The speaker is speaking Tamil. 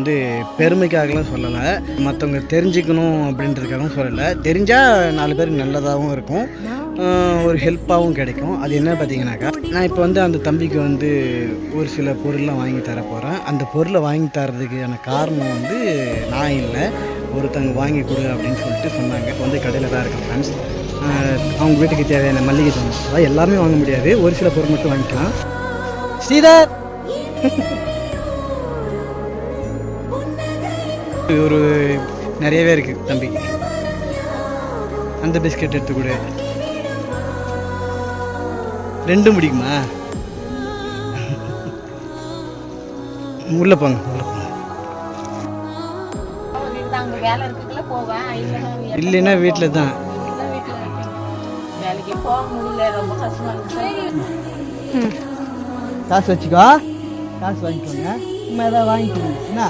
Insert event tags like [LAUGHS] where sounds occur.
வந்து பெருமைக்காகலாம் சொல்லலை. மற்றவங்க தெரிஞ்சுக்கணும் அப்படின்றதுக்காகவும் சொல்லலை. தெரிஞ்சால் நாலு பேருக்கு நல்லதாகவும் இருக்கும். ஒரு ஹெல்ப்பாகவும் கிடைக்கும். அது என்ன பார்த்தீங்கன்னாக்கா நான் இப்போ வந்து அந்த தம்பிக்கு வந்து ஒரு சில பொருள்லாம் வாங்கி தர போகிறேன் அந்த பொருளை வாங்கி தரதுக்கான காரணம் வந்து நான் இல்லை. ஒருத்தவங்க வாங்கி கொடு அப்படின்னு சொல்லிட்டு சொன்னாங்க. இப்போ வந்து கடையில் தான் இருக்கேன் ஃப்ரெண்ட்ஸ் அவங்க வீட்டுக்கு தேவையான மல்லிகை ஜாமான் அதாவது எல்லாமே வாங்க முடியாது. ஒரு சில பொருள் மட்டும் வாங்கிக்கலாம். ஸ்ரீதர்! [LAUGHS] ஒரு நிறையவே இருக்குது தம்பி. அந்த பிஸ்கட் எடுத்துக்கூடு ரெண்டும் பிடிக்குமா? உள்ளே போங்க உள்ள போங்க. இல்லைன்னா வீட்டில் தான். காசு வச்சுக்கோ. காசு வாங்கிக்கோங்க. வாங்கிக்கோங்க. என்ன?